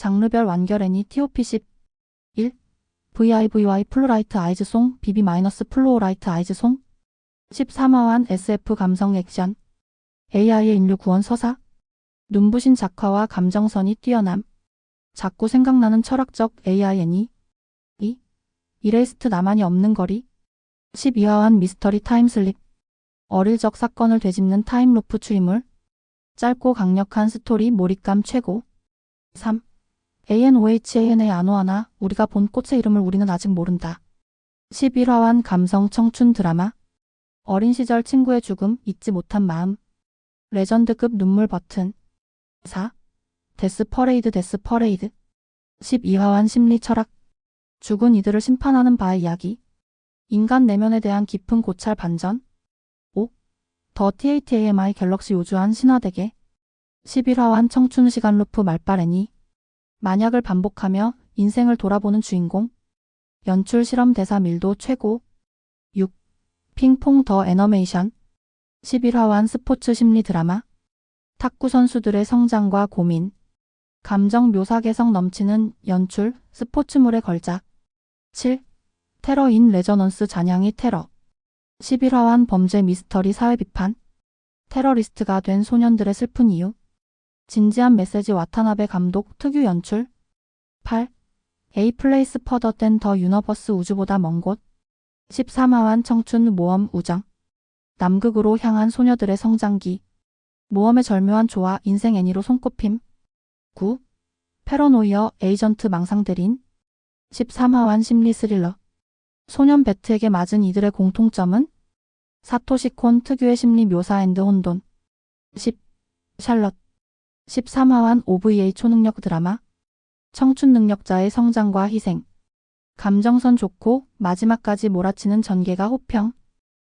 장르별 완결 애니 TOP 10 1. VIVY 플루라이트 아이즈송 BB 마이너스 플로어라이트 아이즈송 13화완 SF 감성 액션 AI의 인류 구원 서사 눈부신 작화와 감정선이 뛰어남 자꾸 생각나는 철학적 AI 애니 2. 이레이스트 나만이 없는 거리 12화완 미스터리 타임슬립 어릴 적 사건을 되짚는 타임루프 추리물 짧고 강력한 스토리 몰입감 최고 3. ANOHAN의 아노아나 우리가 본 꽃의 이름을 우리는 아직 모른다. 11화완 감성 청춘 드라마. 어린 시절 친구의 죽음 잊지 못한 마음. 레전드급 눈물 버튼. 4. 데스 퍼레이드 데스 퍼레이드. 12화완 심리 철학. 죽은 이들을 심판하는 바의 이야기. 인간 내면에 대한 깊은 고찰 반전. 5. 더 TATAMI 갤럭시 요주한 신화대계. 11화완 청춘 시간 루프 말빨애니 만약을 반복하며 인생을 돌아보는 주인공? 연출 실험 대사 밀도 최고. 6. 핑퐁 더 애너메이션. 11화완 스포츠 심리 드라마. 탁구 선수들의 성장과 고민. 감정 묘사 개성 넘치는 연출 스포츠물의 걸작. 7. 테러인 레저넌스 잔향이 테러. 11화완 범죄 미스터리 사회 비판. 테러리스트가 된 소년들의 슬픈 이유 진지한 메시지 와타나베 감독 특유 연출. 8. A 플레이스 퍼더 댄더 유너버스 우주보다 먼 곳. 13화완 청춘 모험 우정. 남극으로 향한 소녀들의 성장기. 모험의 절묘한 조화 인생 애니로 손꼽힘. 9. 패러노이어 에이전트 망상대린 13화완 심리 스릴러. 소년 베트에게 맞은 이들의 공통점은? 사토시콘 특유의 심리 묘사 앤드 혼돈. 10. 샬럿 13화완 OVA 초능력 드라마 청춘 능력자의 성장과 희생. 감정선 좋고 마지막까지 몰아치는 전개가 호평